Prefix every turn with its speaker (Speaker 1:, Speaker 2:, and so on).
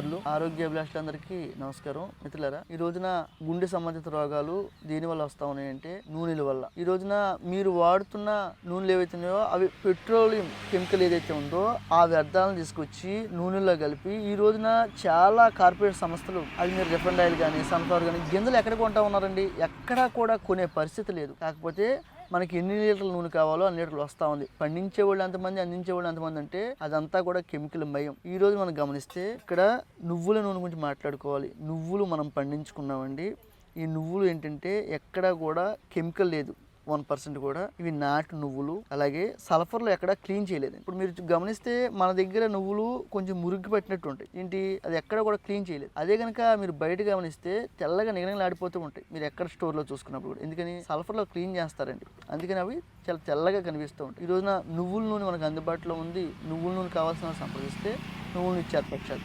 Speaker 1: మిత్రులు ఆరోగ్య అభిలాషులందరికీ నమస్కారం. మిత్రులరా ఈ రోజున గుండె సంబంధిత రోగాలు దేని వల్ల వస్తా ఉన్నాయంటే నూనెల వల్ల. ఈ రోజున మీరు వాడుతున్న నూనెలు ఏవైతే ఉన్నాయో అవి పెట్రోలియం కెమికల్ ఏదైతే ఉందో ఆ వ్యర్థాలను తీసుకొచ్చి నూనెలో కలిపి ఈ రోజున చాలా కార్పొరేట్ సంస్థలు అది మీరు రిఫండ్ ఆయిల్ కానీ సన్ఫ్లవర్ కానీ గింజలు ఎక్కడ కొంటా ఉన్నారండి? ఎక్కడా కూడా కొనే పరిస్థితి లేదు. కాకపోతే మనకి ఎన్ని లీటర్ల నూనె కావాలో అన్ని లీటర్లు వస్తూ ఉంది. పండించే వాళ్ళు ఎంతమంది అందించే వాళ్ళు ఎంతమంది అంటే అదంతా కూడా కెమికల్ మయం ఈ రోజు మనం గమనిస్తే ఇక్కడ నువ్వుల నూనె గురించి మాట్లాడుకోవాలి. నువ్వులు మనం పండించుకున్నామండి. ఈ నువ్వులు ఏంటంటే ఎక్కడా కూడా కెమికల్ లేదు. వన్ పర్సెంట్ కూడా ఇవి నాటు నువ్వులు అలాగే సల్ఫర్లు ఎక్కడ క్లీన్ చేయలేదు. ఇప్పుడు మీరు గమనిస్తే మన దగ్గర నువ్వులు కొంచెం మురిగి పెట్టినట్టు ఉంటాయి ఏంటి? అది ఎక్కడ కూడా క్లీన్ చేయలేదు. అదే కనుక మీరు బయట గమనిస్తే తెల్లగా నిగనగలాడిపోతూ ఉంటాయి. మీరు ఎక్కడ స్టోర్లో చూసుకున్నప్పుడు కూడా. ఎందుకని? సల్ఫర్లో క్లీన్ చేస్తారండి. అందుకని అవి చాలా తెల్లగా కనిపిస్తూ ఉంటాయి. ఈ రోజున నువ్వుల నూనె మనకు అందుబాటులో ఉంది. నువ్వుల నూనె కావాల్సిన సంప్రదిస్తే నువ్వుల ఇచ్చారు పక్షాలు.